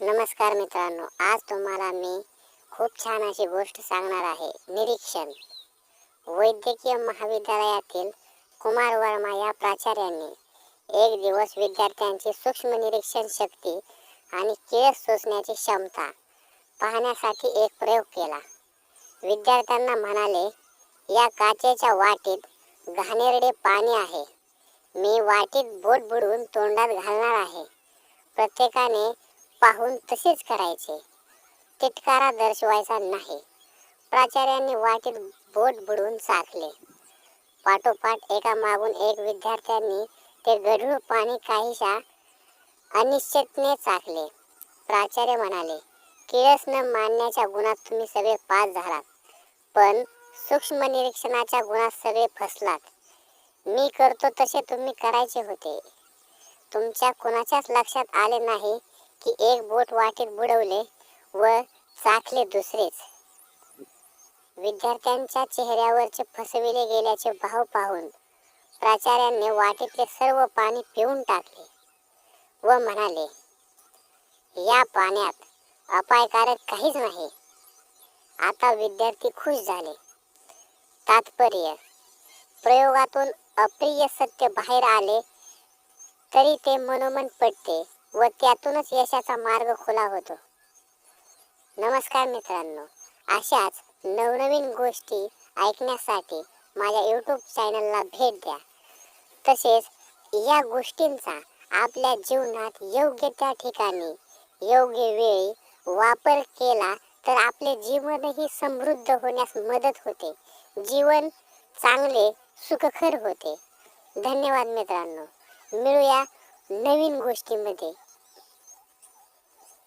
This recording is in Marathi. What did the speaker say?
नमस्कार मित्रांनो आज तुम्हाला मी खूप छान अशी गोष्ट सांगणार आहे. निरीक्षण. वैद्यकीय महाविद्यालयातील कुमार वर्मा या प्राचार्यांनी एक दिवस विद्यार्थ्यांची सूक्ष्म निरीक्षण शक्ती आणि केस सोसण्याची क्षमता पाहण्यासाठी एक प्रयोग केला. विद्यार्थ्यांना म्हणाले या काचेच्या वाटीत घाणेरडे पाणी आहे. मी वाटीत बोट बुडवून तोंडात घालणार आहे. प्रत्येकाने पाहून तसेच करायचे. तिटकारा दर्शवायचा नाही. प्राचार्यांनी वाटेत बोट बुडवून चाकले पाठोपाठ एका मागून एक विद्यार्थ्यांनी ते गढूळ पाणी काहीशा अनिश्चितने चाकले. प्राचार्य म्हणाले किळस न मानण्याच्या गुणात तुम्ही सगळे पास झालात. पण सूक्ष्म निरीक्षणाच्या गुणात सगळे फसलात. मी करतो तसे तुम्ही करायचे होते. तुमच्या कुणाच्याच लक्षात आले नाही की एक बोट वाटेत बुडवले व चाखले दुसरेच. विद्यार्थ्यांच्या चेहऱ्यावरचे फसविले गेल्याचे भाव पाहून प्राचार्यांनी वाटेतले सर्व पाणी पिऊन टाकले व म्हणाले या पाण्यात अपायकारक काहीच नाही. आता विद्यार्थी खुश झाले. तात्पर्य प्रयोगातून अप्रिय सत्य बाहेर आले तरी ते मनोमन पडते व त्यातूनच यशाचा मार्ग खुला होतो. नमस्कार मित्रांनो अशाच नवनवीन गोष्टी ऐकण्यासाठी माझ्या यूट्यूब चॅनलला भेट द्या. तसेच या गोष्टींचा आपल्या जीवनात योग्य त्या ठिकाणी योग्य वेळी वापर केला तर आपले जीवनही समृद्ध होण्यास मदत होते. जीवन चांगले सुखकर होते. धन्यवाद मित्रांनो. मिळूया नवीन गोष्टीमध्ये.